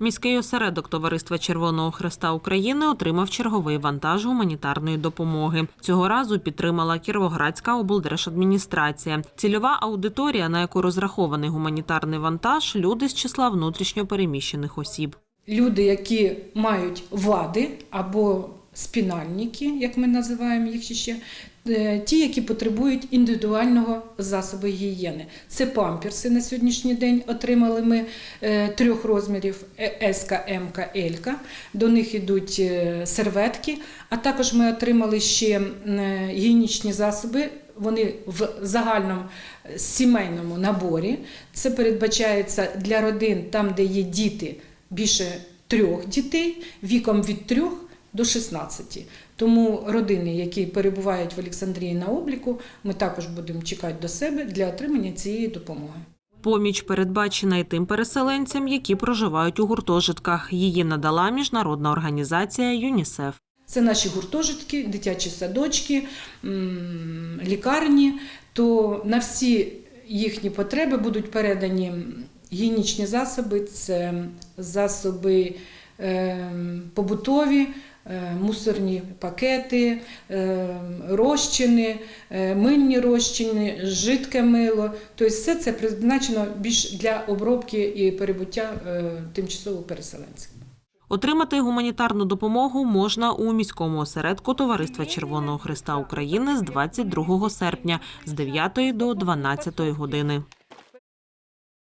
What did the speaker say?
Міський осередок Товариства Червоного Хреста України отримав черговий вантаж гуманітарної допомоги. Цього разу підтримала Кіровоградська облдержадміністрація. Цільова аудиторія, на яку розрахований гуманітарний вантаж, люди з числа внутрішньо переміщених осіб. люди, які мають вади або спінальники, як ми називаємо їх ще, е, ті, які потребують індивідуального засобу гігієни. Це памперси на сьогоднішній день отримали ми е, трьох розмірів е, СК, МК, ЛК. До них йдуть серветки, а також ми отримали ще гігієнічні засоби. Вони в загальному сімейному наборі. Це передбачається для родин, там, де є діти більше трьох дітей віком від трьох до 16. Тому родини, які перебувають в Олександрії на обліку, ми також будемо чекати до себе для отримання цієї допомоги. Поміч передбачена і тим переселенцям, які проживають у гуртожитках. Її надала міжнародна організація ЮНІСЕФ. Це наші гуртожитки, дитячі садочки, лікарні. То на всі їхні потреби будуть передані гігієнічні засоби, це засоби е, побутові, мусорні пакети, е, розчини, е, мильні розчини, жидке мило. Тобто все це призначено більш для обробки і перебуття е, тимчасово переселенців. Отримати гуманітарну допомогу можна у міському осередку Товариства Червоного Христа України з 22 серпня з 9 до 12 години.